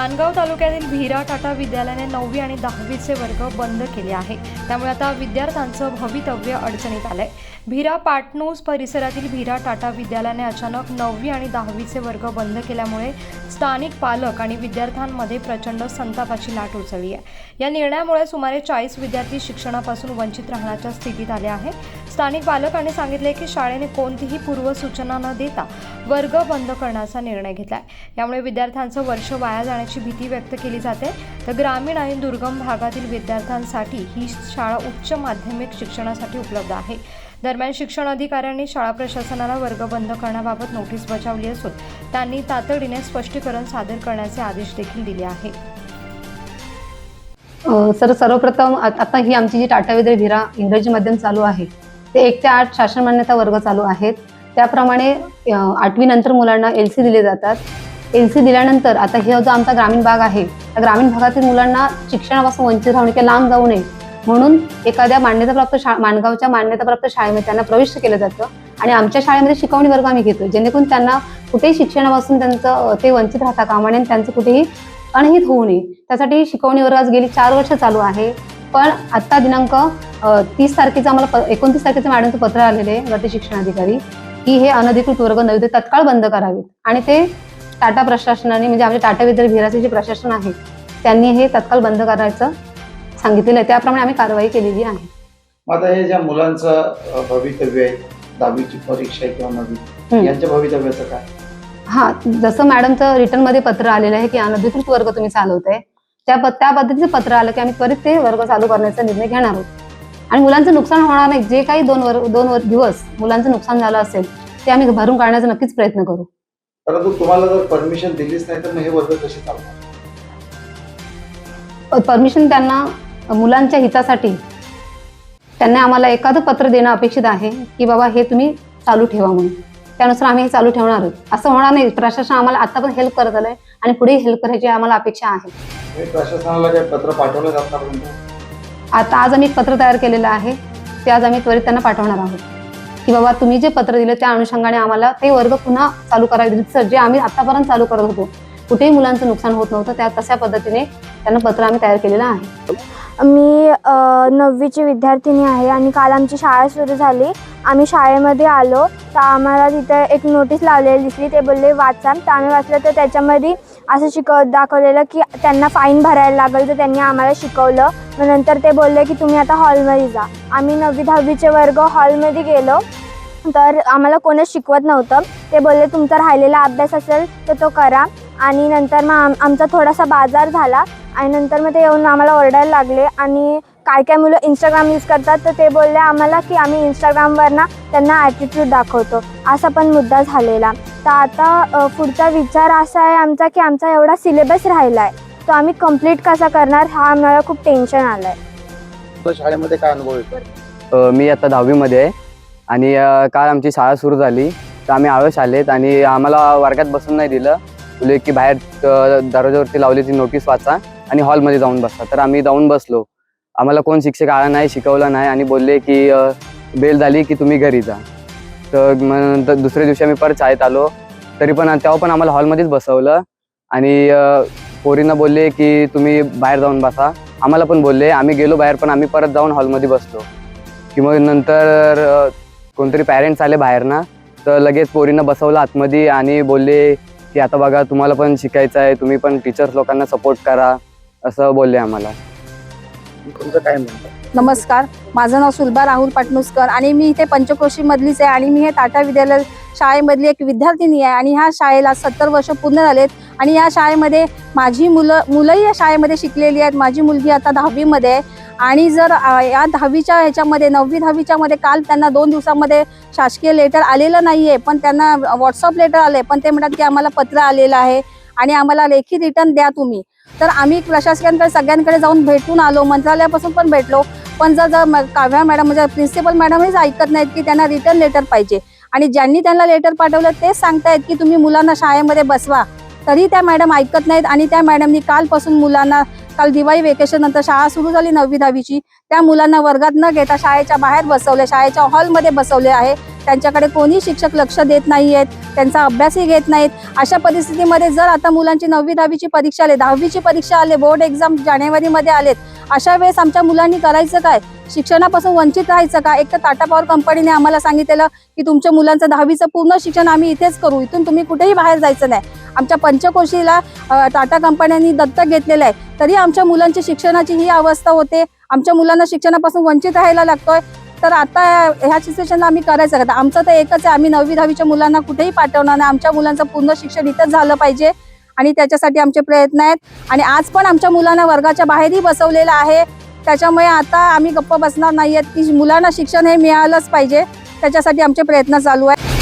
मानगाव तालुक्यातील भिरा टाटा विद्यालयाने नववी आणि दहावीचे वर्ग बंद केले आहे. त्यामुळे आता विद्यार्थ्यांचं भवितव्य अडचणीत आलंय. भिरा पाटणूस परिसरातील भिरा टाटा विद्यालयाने अचानक नववी आणि दहावीचे वर्ग बंद केल्यामुळे स्थानिक पालक आणि विद्यार्थ्यांमध्ये प्रचंड संतापाची लाट उसळली आहे. या निर्णयामुळे सुमारे चाळीस विद्यार्थी शिक्षणापासून वंचित राहण्याच्या स्थितीत आले आहे. स्थानिक पालकांनी सांगितले की शाळेने कोणतीही पूर्वसूचना न देता वर्ग बंद करण्याचा निर्णय घेतलाय. यामुळे विद्यार्थ्यांचं वर्ष वाया जाण्याची भीती व्यक्त केली जाते. तर ग्रामीण आणि दुर्गम भागातील विद्यार्थ्यांसाठी ही शाळा उच्च माध्यमिक शिक्षणासाठी उपलब्ध आहे. दरम्यान शिक्षण अधिकाऱ्यांनी शाळा प्रशासनाला वर्ग बंद करण्याबाबत नोटीस बजावली असून त्यांनी तातडीने स्पष्टीकरण सादर करण्याचे आदेश देखील दिले आहे. सर सर्वप्रथम आता ही आमची जी टाटा विद्या भिरा इंग्रजी माध्यम चालू आहे ते एक ते आठ शासन मान्यता वर्ग चालू आहेत. त्याप्रमाणे आठवीनंतर आठवी नंतर मुलांना एल सी दिले जातात. एल सी दिल्यानंतर आता हे जो आमचा ग्रामीण भाग आहे त्या ग्रामीण भागातील मुलांना शिक्षणापासून वंचित राहून किंवा लांब जाऊ नये. म्हणून एखाद्या मान्यताप्राप्त शा माणगावच्या मान्यताप्राप्त शाळेमध्ये त्यांना प्रविष्ट केलं जातं आणि आमच्या शाळेमध्ये शिकवणी वर्ग आम्ही घेतो जेणेकरून त्यांना कुठेही शिक्षणापासून त्यांचं ते वंचित राहता कामा नये आणि त्यांचं कुठेही अनहित होऊ नये. त्यासाठी शिकवणी वर्ग आज गेली चार वर्ष चालू आहे. पण आत्ता दिनांक तीस तारखेचं आम्हाला प एकोणतीस तारखेचं मॅडमचं पत्र आलेलं आहे वरती शिक्षणाधिकारी की हे अनधिकृत वर्ग नवोदय तत्काळ बंद करावेत. आणि ते टाटा प्रशासनाने म्हणजे आमच्या टाटा विद्यालय भिराचे जे प्रशासन आहे त्यांनी हे तत्काळ बंद करायचं सांगितलेलं आहे. त्याप्रमाणे आम्ही कारवाई केलेली आहे. आता हे ज्या मुलांचं भवितव्य आहे दहावीची परीक्षा आहे किंवा हम्म. यांच्या भवितव्याचं काय? हा जसं मॅडमचं रिटर्नमध्ये पत्र आलेलं आहे की अनधिकृत वर्ग तुम्ही चालवताय. त्या त्या पद्धतीचं पत्र आलं की आम्ही त्वरित ते वर्ग चालू करण्याचा निर्णय घेणार आहोत. आणि मुलांचं नुकसान होणार नाही. जे काही दोन वर्ग दोन वर- दिवस मुलांचं नुकसान झालं असेल ते आम्ही भरून काढण्याचा नक्कीच प्रयत्न करू. परंतु तुम्हाला जर परमिशन दिलीच नाही तर मग हे वर्ग कसे चालणार परमिशन त्यांना मुलांच्या हितासाठी त्यांना आम्हाला एखादं पत्र देणं अपेक्षित आहे की बाबा हे तुम्ही चालू ठेवा म्हणून. त्यानुसार आम्ही हे चालू ठेवणार आहोत. असं होणार नाही. प्रशासन आम्हाला आता पण हेल्प करत आलंय आणि पुढे हेल्प करायची आम्हाला अपेक्षा आहे. हे प्रशासनाला काही पत्र पाठवलं जात आता आज आम्ही एक पत्र तयार केलेलं आहे. ते आज आम्ही त्वरित त्यांना पाठवणार आहोत. की बाबा तुम्ही जे पत्र दिलं त्या अनुषंगाने आम्हाला ते वर्ग पुन्हा चालू करावे दिले. सर जे आम्ही आतापर्यंत चालू करत होतो कुठेही मुलांचं नुकसान होत नव्हतं त्या तशा पद्धतीने त्यांना पत्र आम्ही तयार केलेलं आहे. मी नववीची विद्यार्थिनी आहे आणि काल आमची शाळा सुरू झाली. आम्ही शाळेमध्ये आलो. तर आम्हाला तिथे एक नोटीस लावलेली दिसली. ते बोलले वाचा. तर आम्ही वाचलं तर त्याच्यामध्ये असं शिकव दाखवलेलं की त्यांना फाईन भरायला लागेल तर त्यांनी आम्हाला शिकवलं. मग नंतर ते बोलले की तुम्ही आता हॉलमध्ये जा. आम्ही नववी दहावीचे वर्ग हॉलमध्ये गेलो. तर आम्हाला कोणीच शिकवत नव्हतं. ते बोलले तुमचा राहिलेला अभ्यास असेल तर तो करा. आणि नंतर मग आम आमचा थोडासा बाजार झाला आणि नंतर मग ते येऊन आम्हाला ओरडायला लागले आणि काय काय मुलं इंस्टाग्राम यूज करतात तर ते बोलले आम्हाला की आम्ही इंस्टाग्रामवर ना त्यांना ॲटिट्यूड दाखवतो. असा पण मुद्दा झालेला. तर आता पुढचा विचार असा आहे आमचा की आमचा एवढा सिलेबस राहिला आहे तो आम्ही कंप्लीट कसा करणार हा आम्हाला खूप टेन्शन आलं आहे शाळेमध्ये काय अनुभव येतो मी आता दहावीमध्ये आहे आणि काल आमची शाळा सुरू झाली. तर आम्ही आवेश आलेत आणि आम्हाला वर्गात बसून नाही दिलं. बोलले की बाहेर दरवाजावरती लावली ती नोटीस वाचा आणि हॉलमध्ये जाऊन बसा. तर आम्ही जाऊन बसलो. आम्हाला कोण शिक्षक आला नाही शिकवला नाही आणि बोलले की बेल झाली की तुम्ही घरी जा. तर मग नंतर दुसऱ्या दिवशी आम्ही परत शाळेत आलो. तरी पण तेव्हा पण आम्हाला हॉलमध्येच बसवलं आणि पोरींना बोलले की तुम्ही बाहेर जाऊन बसा. आम्हाला पण बोलले आम्ही गेलो बाहेर पण आम्ही परत जाऊन हॉलमध्ये बसलो. की मग नंतर कोणतरी पॅरेंट्स आले बाहेर ना तर लगेच पोरींना बसवलं आतमध्ये आणि बोलले की आता बघा तुम्हाला पण शिकायचं आहे तुम्ही पण टीचर्स लोकांना सपोर्ट करा असं बोलले आम्हाला. तुमचं काय म्हणतं नमस्कार माझं नाव सुलभा राहुल पाटणुसकर आणि मी इथे पंचक्रोशी मधलीच आहे आणि मी हे टाटा विद्यालय शाळेमधली एक विद्यार्थिनी आहे आणि ह्या शाळेला सत्तर वर्ष पूर्ण झालेत आणि या शाळेमध्ये माझी मुलं मुलंही या शाळेमध्ये शिकलेली आहेत. माझी मुलगी आता दहावीमध्ये आहे. आणि जर या दहावीच्या ह्याच्यामध्ये नववी दहावीच्या मध्ये काल त्यांना दोन दिवसामध्ये शासकीय लेटर आलेलं नाही आहे पण त्यांना व्हॉट्सअप लेटर आले पण ते म्हणतात की आम्हाला पत्र आलेलं आहे आणि आम्हाला लेखी रिटर्न द्या तुम्ही. तर आम्ही प्रशासकांकडे सगळ्यांकडे जाऊन भेटून आलो मंत्रालयापासून पण भेटलो पण जर जर काव्या मॅडम म्हणजे प्रिन्सिपल मॅडम हेच ऐकत नाहीत की त्यांना रिटर्न लेटर पाहिजे. आणि ज्यांनी त्यांना लेटर पाठवलं तेच सांगतायत की तुम्ही मुलांना शाळेमध्ये बसवा. तरी त्या मॅडम ऐकत नाहीत आणि त्या मॅडमनी कालपासून मुलांना काल दिवाळी वेकेशन नंतर शाळा सुरू झाली नववी दहावीची. त्या मुलांना वर्गात न घेता शाळेच्या बाहेर बसवले शाळेच्या हॉलमध्ये बसवले आहे. त्यांच्याकडे कोणी शिक्षक लक्ष देत नाही आहेत त्यांचा अभ्यासही घेत नाहीत. अशा परिस्थितीमध्ये जर आता मुलांची नववी दहावीची परीक्षा आले दहावीची परीक्षा आले बोर्ड एक्झाम जानेवारीमध्ये आलेत अशा वेळेस आमच्या मुलांनी करायचं काय? शिक्षणापासून वंचित राहायचं का? एक तर टाटा पॉवर कंपनीने आम्हाला सांगितलेलं की तुमच्या मुलांचं दहावीचं पूर्ण शिक्षण आम्ही इथेच करू. इथून तुम्ही कुठेही बाहेर जायचं नाही. आमच्या पंचकोशीला टाटा कंपन्यांनी दत्तक घेतलेलं आहे. तरी आमच्या मुलांची शिक्षणाची ही अवस्था होते. आमच्या मुलांना शिक्षणापासून वंचित राहायला लागतोय. तर आता ह्या सिच्युएशनला आम्ही करायचं का? आमचं तर एकच आहे. आम्ही नववी दहावीच्या मुलांना कुठेही पाठवणार नाही. आमच्या मुलांचं पूर्ण शिक्षण इथंच झालं पाहिजे. आणि त्याच्यासाठी आमचे प्रयत्न आहेत. आणि आज पण आमच्या मुलांना वर्गाच्या बाहेरही बसवलेलं आहे. त्याच्यामुळे आता आम्ही गप्प बसणार नाही आहेत की मुलांना शिक्षण हे मिळालंच पाहिजे. त्याच्यासाठी आमचे प्रयत्न चालू आहेत.